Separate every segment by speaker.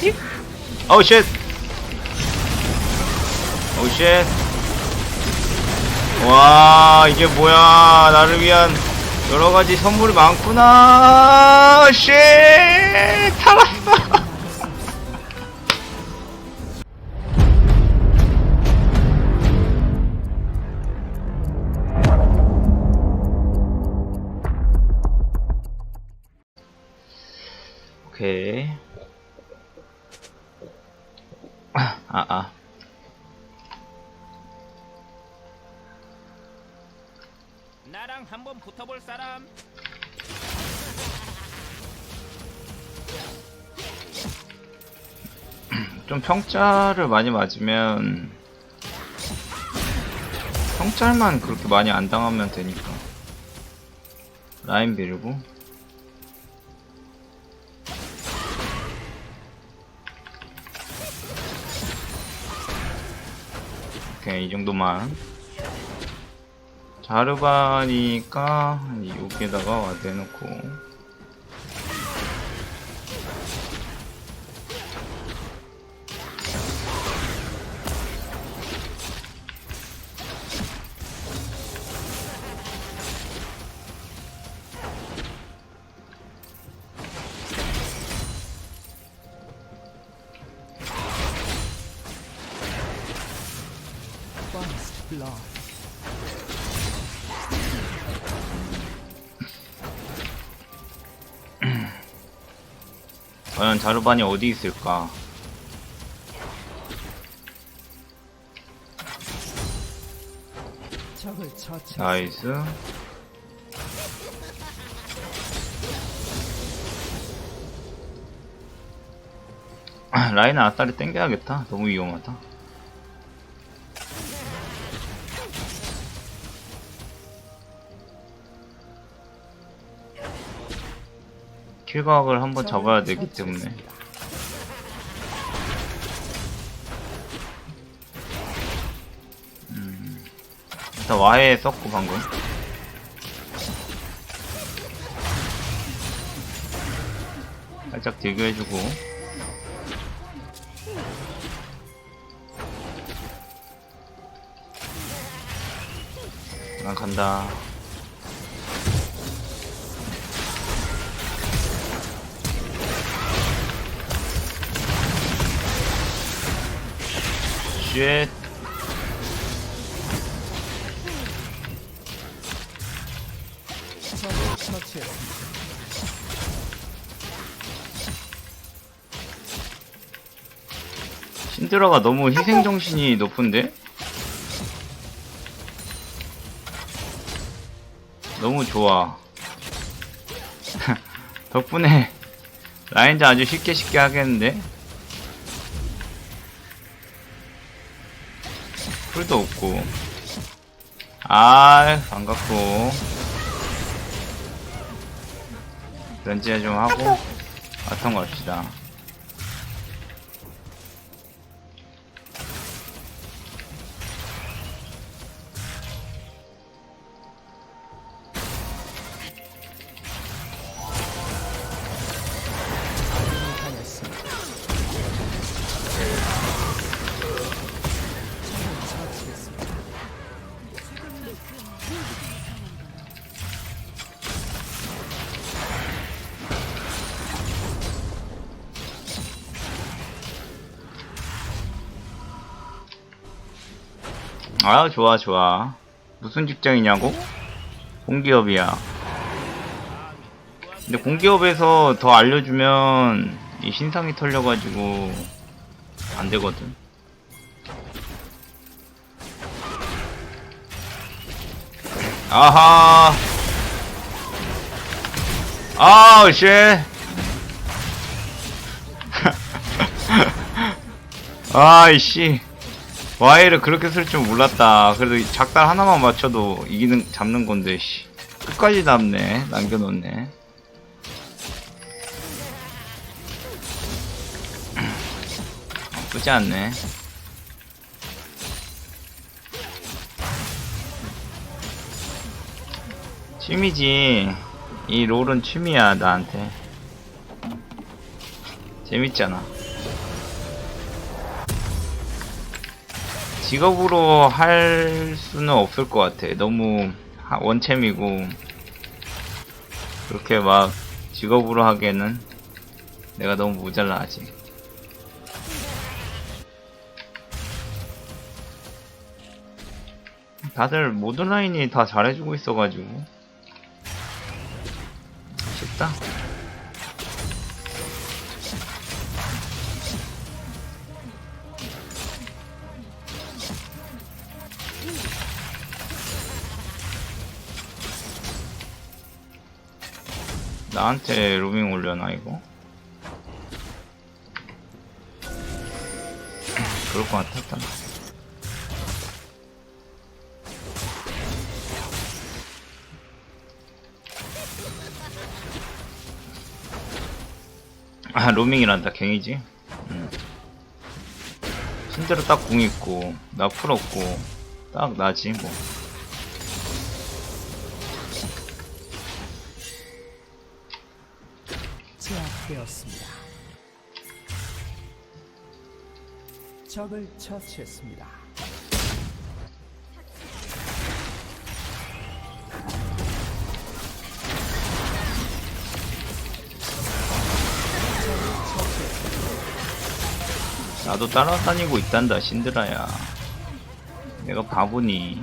Speaker 1: 힙. 어우 쉣. 어우 쉣. 와 이게 뭐야 나를 위한 여러 가지 선물이 많구나. 쉣. 살았어. 아, 아.
Speaker 2: 나랑 한번 붙어볼 사람?
Speaker 1: 좀 평짜를 많이 맞으면 평짤만 그렇게 많이 안 당하면 되니까 라인 밀고 오케이 이 정도만. 자르바니까 여기에다가 와드 해놓고
Speaker 3: Blood.
Speaker 1: 과연 자르반이 어디 있을까?
Speaker 3: 적을 처치.
Speaker 1: 나이스. 아, 라인은 아싸리 땡겨야겠다. 너무 위험하다. 킬각을 한번 잡아야 되기 때문에. 음, 일단 와해 썼고 방금. 살짝 딜교해주고 난 간다 쉣. 신드라가 너무 희생정신이 높은데? 너무 좋아. 덕분에 라인전 아주 쉽게 쉽게 하겠는데? 풀도 없고. 아, 반갑고. 런지에 좀 하고, 바텀 갑시다.
Speaker 3: 당했습니다.
Speaker 1: 아 좋아 좋아. 무슨 직장이냐고? 공기업이야. 근데 공기업에서 더 알려주면 이 신상이 털려가지고 안 되거든. 아하! 아우 쉣 아이씨 와이를 그렇게 쓸 줄 몰랐다. 그래도 작달 하나만 맞춰도 이기는 잡는 건데 씨. 끝까지 남네. 남겨놓네. 나쁘지 않네. 취미지. 이 롤은 취미야 나한테. 재밌잖아. 직업으로 할 수는 없을 것 같아. 너무 하- 원챔이고 그렇게 막 직업으로 하기에는 내가 너무 모자라 아직. 다들 모든 라인이 다 잘해주고 있어가지고 나한테 로밍 올려놔 이거. 그럴 것 같았다 아 로밍이란다 갱이지? 음. 신대로 딱궁 있고 나 풀었고 딱 나지 뭐
Speaker 3: 되었습니다. 적을 처치했습니다.
Speaker 1: 나도 따라다니고 있단다 신드라야 내가 바보니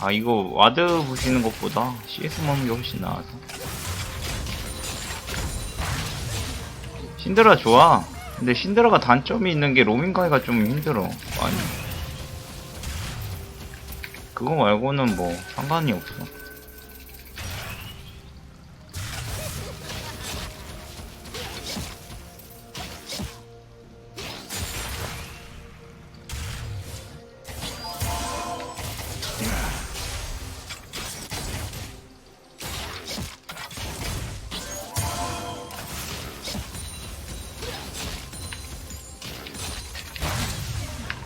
Speaker 1: 아 이거 와드 부시는 것보다 CS 먹는 게 훨씬 나아서 신드라 좋아. 근데 신드라가 단점이 있는 게 로밍 가기가 좀 힘들어. 많이. 그거 말고는 뭐 상관이 없어.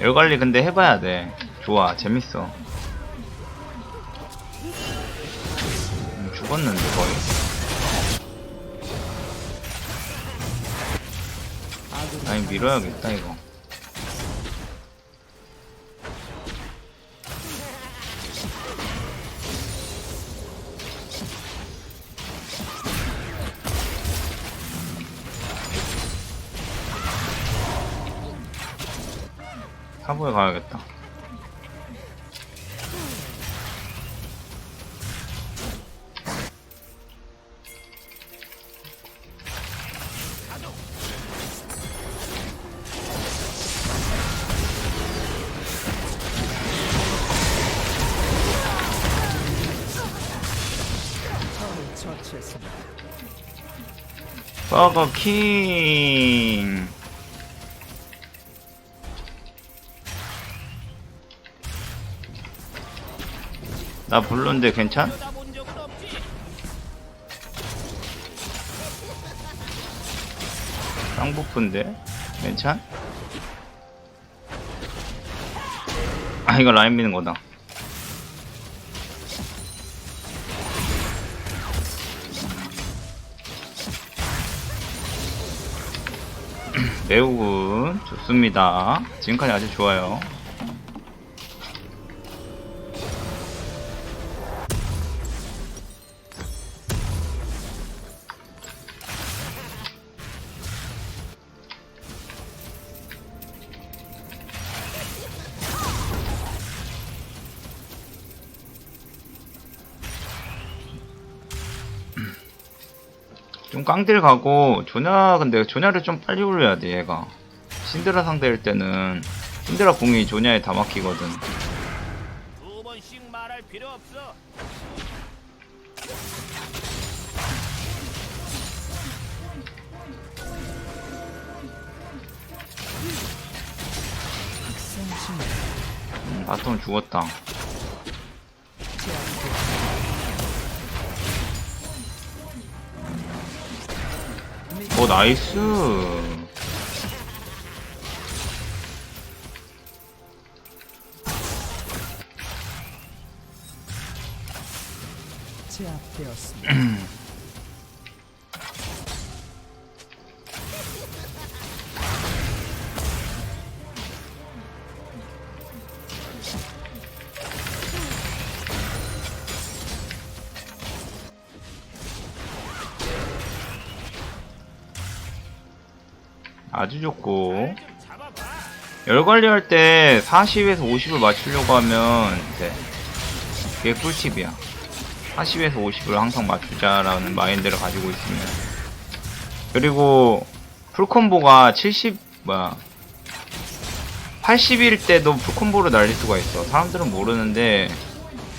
Speaker 1: 열 관리 근데 해봐야 돼. 좋아, 재밌어. 음, 죽었는데 거의. 아니 밀어야겠다 이거. 사부에 가야겠다. 버거킹. 나 불렀는데 괜찮? 쌍부프인데 괜찮? 아 이거 라인 미는 거다. 매우 good. 좋습니다. 지금까지 아주 좋아요. 깡딜 가고 조냐 근데 조냐를 좀 빨리 올려야 돼 얘가. 신드라 상대일 때는. 신드라 공이 조냐에 다 막히거든. 음, 바텀 죽었다 나이스 아주 좋고.
Speaker 2: 좀 잡아봐.
Speaker 1: 열 관리할 때 40에서 50을 맞추려고 하면 이제 그게 꿀팁이야. 40에서 50을 항상 맞추자라는 마인드를 가지고 있으면 그리고 풀콤보가 70 뭐야 80일 때도 풀콤보로 날릴 수가 있어. 사람들은 모르는데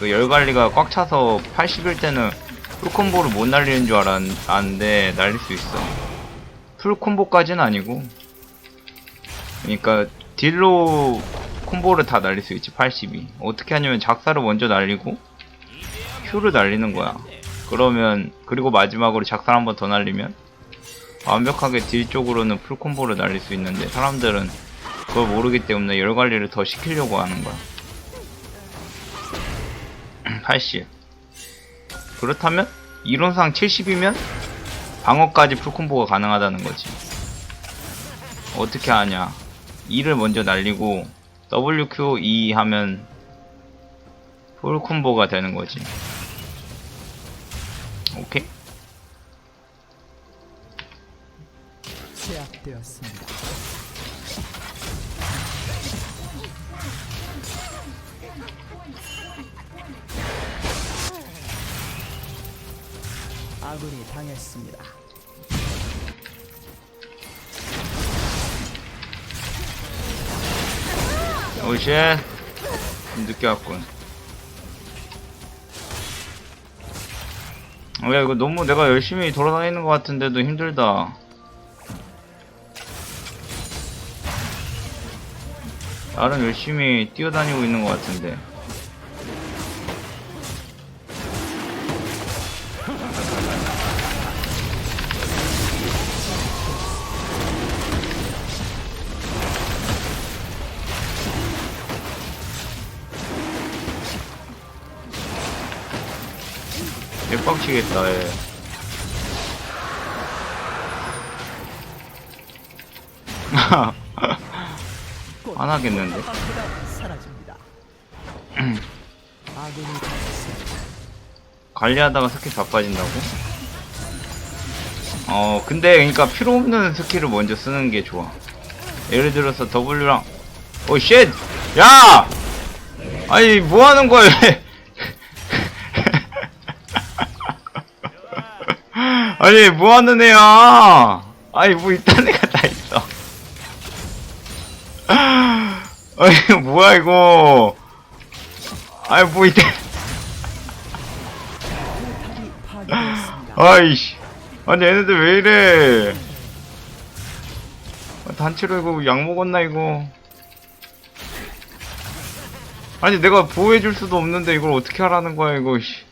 Speaker 1: 그 열 관리가 꽉 차서 80일 때는 풀콤보를 못 날리는 줄 알았, 알았는데 날릴 수 있어 풀콤보까지는 아니고. 그러니까 딜로 콤보를 다 날릴 수 있지 82 어떻게 하냐면 작사를 먼저 날리고 Q를 날리는 거야. 그러면 그리고 마지막으로 작사를 한 번 더 날리면 완벽하게 딜 쪽으로는 풀 콤보를 날릴 수 있는데 사람들은 그걸 모르기 때문에 열 관리를 더 시키려고 하는 거야. 80 그렇다면 이론상 70이면 방어까지 풀 콤보가 가능하다는 거지 어떻게 하냐 2를 먼저 날리고 WQ2 하면 풀 콤보가 되는 거지. 오케이?
Speaker 3: 제압되었습니다. 아군이 당했습니다.
Speaker 1: 좀 늦게 왔군. 야, 이거 너무 내가 열심히 돌아다니는 것 같은데도 힘들다. 나름 열심히 뛰어다니고 있는 것 같은데. 얘.
Speaker 3: 꽃
Speaker 1: 안 하겠는데? 관리하다가 스킬 다 빠진다고? 어, 근데 그러니까 필요 없는 스킬을 먼저 쓰는 게 좋아. 예를 들어서 W랑 오 쉣! 야! 아니 뭐 하는 거야? 아니 뭐 하는 애야? 아니 뭐 이딴 애가 다 있어. 아니 뭐야 이거? 아니 뭐 이딴. 아이씨. 아니, 얘네들 왜 이래. 아, 단체로 이거 약 먹었나, 이거. 아니, 내가 보호해줄 수도 없는데 이걸 어떻게 하라는 거야, 이거, 씨.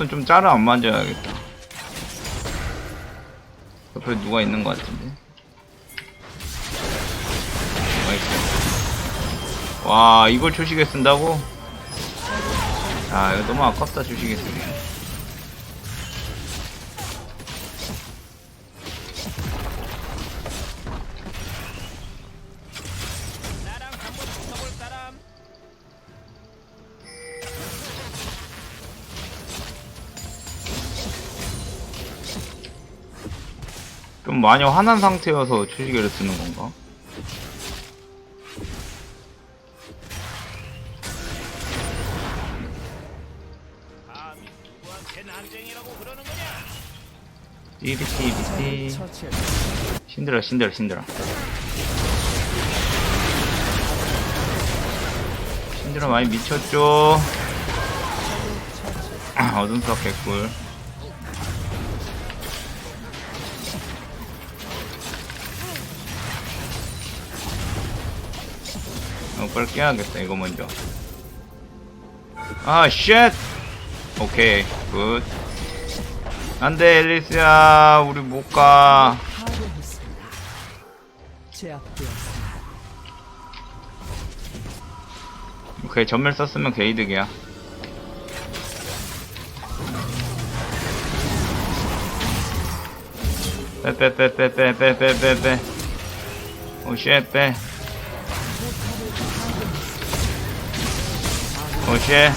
Speaker 1: 음, 여기서부터는 좀 짤을 안 만져야겠다. 옆에 누가 있는 것 같은데. 있어. 와 이걸 주식에 쓴다고? 아 이거 너무 아깝다 주식에 쓰기 좀 많이 화난 상태여서 주식에를 쓰는 건가?
Speaker 3: 처치했습니다.
Speaker 1: 신들어 신들어 신들어 신들어 많이 미쳤죠 어둠 석 개꿀 빨리 깨야겠다 이거 먼저. 아쉣 오케이 굿. 안돼 엘리스야 우리 못가. 오케이 전멸 썼으면 개이득이야. 빼빼빼빼빼빼빼빼빼. 오쉣 빼. 오쉣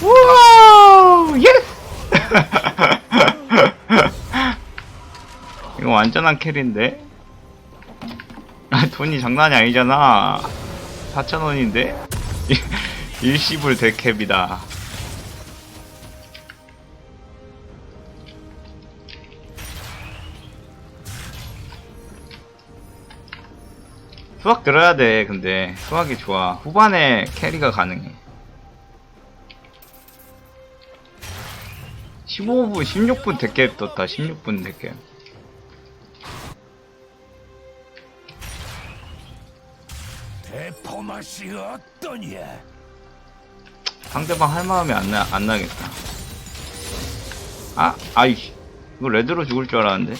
Speaker 1: 우와! 예스! 이거 완전한 캐리인데? 아, 돈이 장난이 아니잖아. 4천원인데? 일시불 데캡이다 수학 들어야 돼 근데 수학이 좋아 후반에 캐리가 가능해 15분 16분 데캡 떴다 16분 데캡
Speaker 2: 대포 맛이 어떠냐?
Speaker 1: 상대방 할 마음이 안, 나, 안 나겠다. 아, 아이씨. 이거 레드로 죽을 줄 알았는데.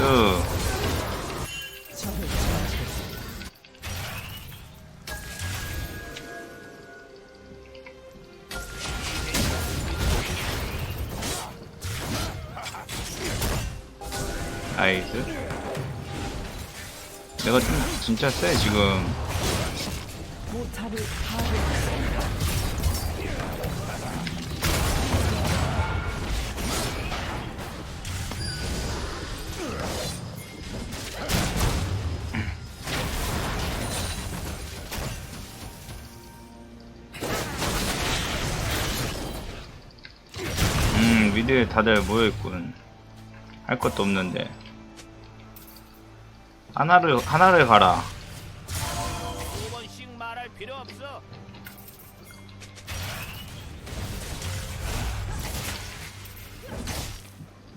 Speaker 1: 나이스 나이스? 내가 좀 진짜 쎄 지금. 미드에 다들 모여있군. 할 것도 없는데. 하나를, 하나를 가라.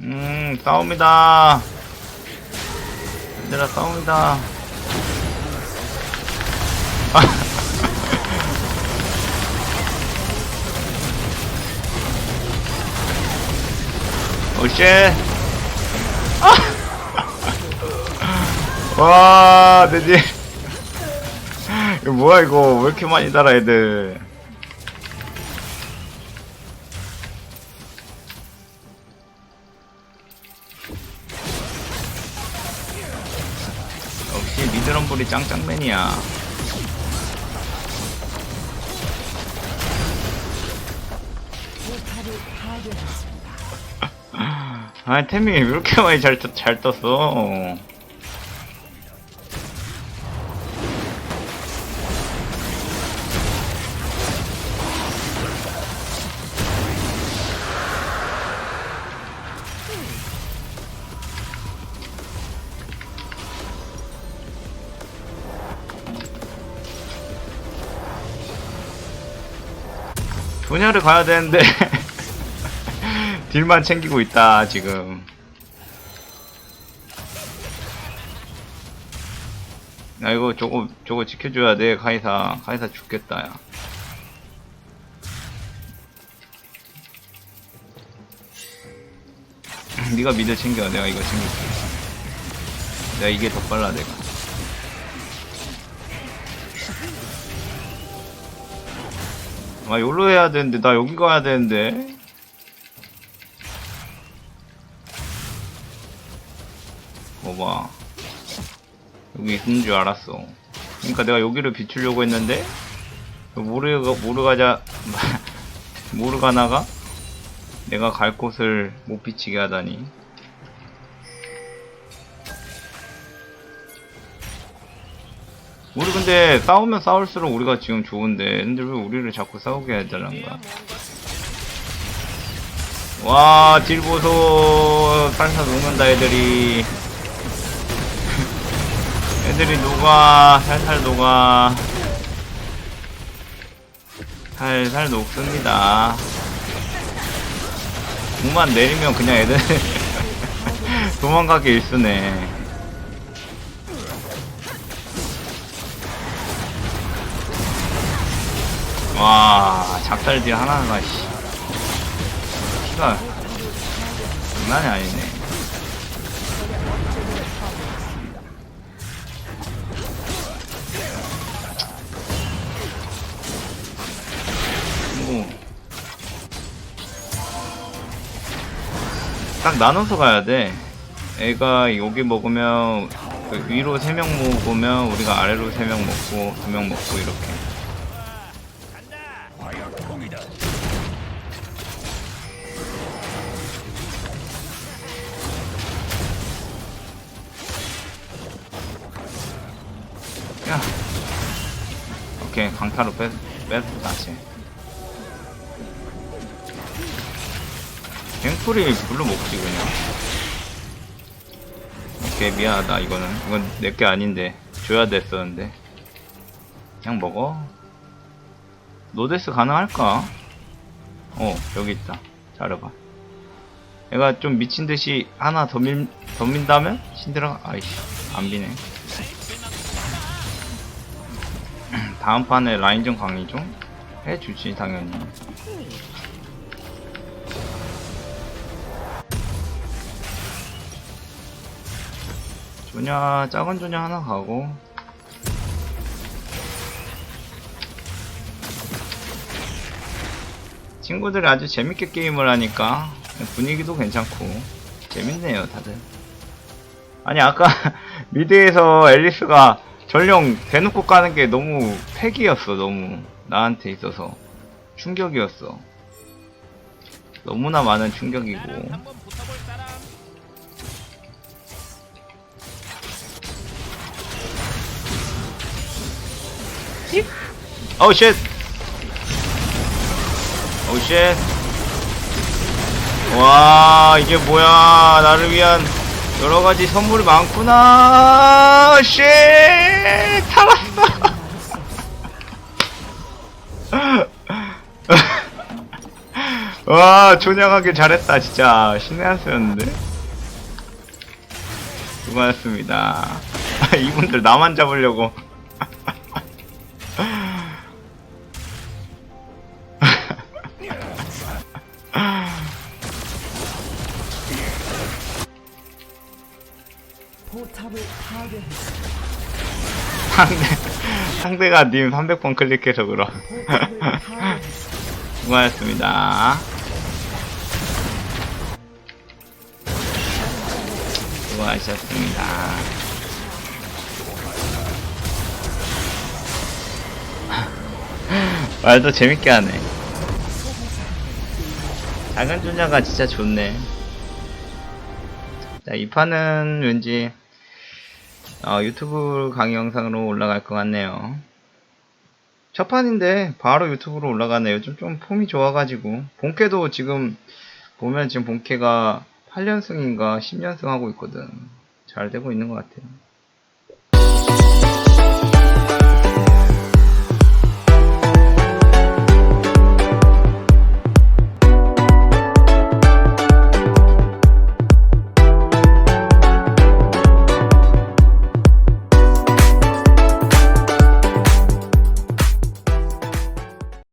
Speaker 1: 음, 싸움이다. 얘들아, 싸움이다. 오쉣. 아! 와, 되지. 이거 뭐야, 이거. 왜 이렇게 많이 달아, 애들. 역시 미드럼블이 짱짱맨이야. 아, 템이 왜 이렇게 많이 잘, 떴- 잘 떴어. 분야를 가야 되는데 딜만 챙기고 있다 지금. 나 이거 저거 저거 지켜줘야 돼 카이사. 카이사 죽겠다 야. 네가 미드 챙겨. 내가 이거 챙길게. 내가 이게 더 빨라 내가. 아 여기로 해야 되는데 나 여기 가야 되는데 여기 있는 줄 알았어 그러니까 내가 여기를 비추려고 했는데 모르가 모르가자 모르가나가 내가 갈 곳을 못 비치게 하다니 우리 근데 싸우면 싸울수록 우리가 지금 좋은데 근데 왜 우리를 자꾸 싸우게 해달라는 거야 와, 딜 보소. 살살 녹는다, 애들이. 애들이 녹아. 살살 녹아. 살살 녹습니다. 공만 내리면 그냥 애들 도망가게 일쓰네. 와 작살들 하나가 씨 피가 장난이 아니네 딱 나눠서 가야 돼. 애가 여기 먹으면 그 위로 3명 먹으면 우리가 아래로 3명 먹고 2명 먹고 이렇게. 야. 오케이 강타로 뺐, 뺐어 갱풀이 불러 먹지 그냥. 오케이 미안하다 이거는 이건 내게 아닌데 줘야 됐었는데 그냥 먹어. 노데스 가능할까? 어 여기 있다. 자르봐. 얘가 좀 미친 듯이 하나 더, 밀, 더 민다면? 신드라 아이씨 안 비네. 다음 판에 라인전 강의 좀 해주지 당연히 조냐 작은 조냐 하나 가고. 친구들이 아주 재밌게 게임을 하니까 분위기도 괜찮고. 재밌네요 다들. 아니 아까 미드에서 앨리스가 전령 대놓고 까는 게 너무 팩이었어 너무. 나한테 있어서. 충격이었어. 너무나 많은 충격이고
Speaker 2: 사람.
Speaker 1: 어우 쉣 어우 쉣 와, 이게 뭐야. 나를 위한 여러 가지 선물이 많구나. 쉣! 살았어. 와, 조냥하게 잘했다, 진짜. 신의 한 수였는데. 수고하셨습니다. 이분들 나만 잡으려고. 상대가 님 300번 클릭해서 그럼. 수고하셨습니다. 수고하셨습니다. 말도 재밌게 하네. 작은 조냐가 진짜 좋네. 자, 이 판은 왠지 어, 유튜브 강의 영상으로 올라갈 것 같네요. 첫 판인데 바로 유튜브로 올라가네요. 좀, 좀 폼이 좋아가지고 본캐도 지금 보면 지금 본캐가 8연승인가 10연승 하고 있거든. 잘 되고 있는 것 같아요.